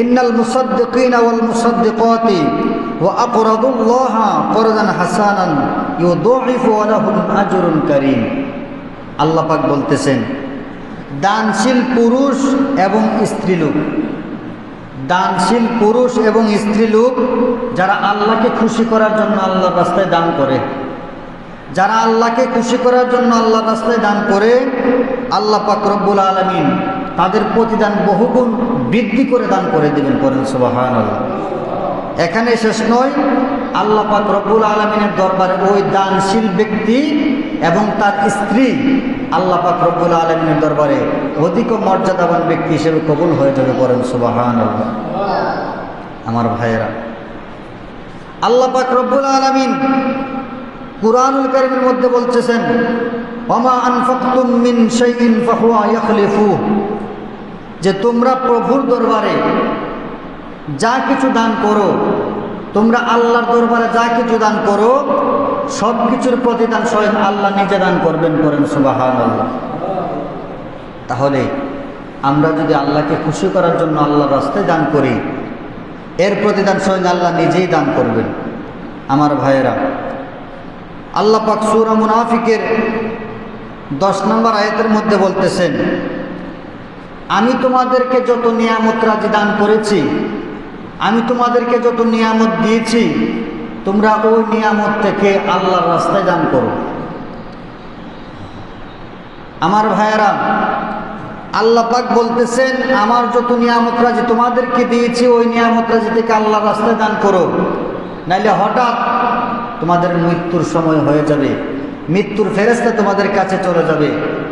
ইন্নাল মুসাদ্দিকিনা ওয়াল মুসাদ্দিকাতি ওয়া আকরাদুল্লাহা করদান হাসানান ইউদাইফু লাহুম আজরুন কারীম। আল্লাহ পাক বলতেছেন, দানশীল পুরুষ এবং স্ত্রীলোক। দানশীল পুরুষ এবং স্ত্রীলোক যারা আল্লাহকে খুশি করার জন্য আল্লাহর রাস্তায় দান করে। যারা আল্লাহকে খুশি করার জন্য আল্লাহ রাস্তায় দান করে, আল্লাহ পাক রব্বুল আলমিন তাদের প্রতিদান বহুগুণ বৃদ্ধি করে দান করে দেবেন করেন সুবাহান আল্লাহ এখানে শেষ নয়, আল্লাহ পাক রব্বুল আলমিনের দরবারে ওই দানশীল ব্যক্তি এবং তার স্ত্রী আল্লাহ পাক রব্বুল আলমিনের দরবারে অধিক মর্যাদাবান ব্যক্তি হিসেবে কবুল হয়ে যাবে করেন সুবাহান আল্লাহ আমার ভাইয়েরা, আল্লাহ পাক রব্বুল আলমিন কুরআনুল কারীমের মধ্যে বলতেছেন, ওমা আনফাকতুম মিন শাইইন ফাহুয়া ইয়াখলিফু যে তোমরা প্রভুর দরবারে যা কিছু দান করো, তোমরা আল্লাহর দরবারে যা কিছু দান করো, সব কিছুর প্রতিদান স্বয়ং আল্লাহ নিজে দান করবেন করেন সুবাহান আল্লাহ তাহলে আমরা যদি আল্লাহকে খুশি করার জন্য আল্লাহর রাস্তায় দান করি, এর প্রতিদান স্বয়ং আল্লাহ নিজেই দান করবেন। আমার ভাইয়েরা আল্লাহ পাক সুরা মুনাফিকের দশ নম্বর আয়াতের মধ্যে বলতেছেন, আমি তোমাদেরকে যত নিয়ামত রাজি দান করেছি, আমি তোমাদেরকে যত নিয়ামত দিয়েছি, তোমরা ওই নিয়ামত থেকে আল্লাহর রাস্তায় দান করো। আমার ভাইয়েরা, আল্লাহ পাক বলতেছেন, আমার যত নিয়ামত রাজি তোমাদেরকে দিয়েছি, ওই নিয়ামত রাজি থেকে আল্লাহর রাস্তায় দান করো। নাইলে হঠাৎ তোমাদের মৃত্যুর সময় হয়ে যাবে। মৃত্যুর ফেরেস্তা তোমাদের কাছে চলে যাবে।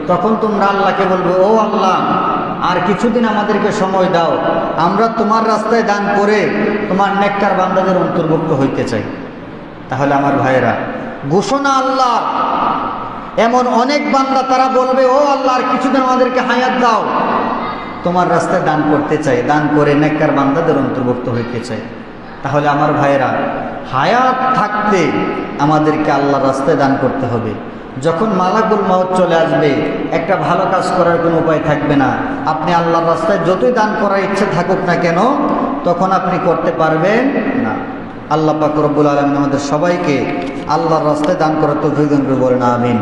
তখন তোমরা আল্লাহকে বলবে, ও আল্লাহ, আর কিছুদিন আমাদেরকে সময় দাও। আমরা তোমার রাস্তায় দান করে তোমার নেককার বান্দাদের অন্তর্ভুক্ত হইতে চাই। তাহলে আমার ভাইয়েরা, ঘোষণা আল্লাহ। এমন অনেক বান্দা তারা বলবে, ও আল্লাহ, আর কিছুদিন আমাদেরকে হায়াত দাও। তোমার রাস্তায় দান করতে চাই, দান করে নেককার বান্দাদের অন্তর্ভুক্ত হইতে চাই। তাহলে আমার ভাইয়েরা, হায়াত থাকতে আমাদেরকে আল্লাহ রাস্তায় দান করতে হবে। যখন মালাকুল মাউত চলে আসবে, একটা ভালো কাজ করার কোনো উপায় থাকবে না। আপনি আল্লাহর রাস্তায় যতই দান করার ইচ্ছে থাকুক না কেন, তখন আপনি করতে পারবেন না। আল্লাহ পাক আলমিন আমাদের সবাইকে আল্লাহর রাস্তায় দান করার তো করে বলেন আমিন।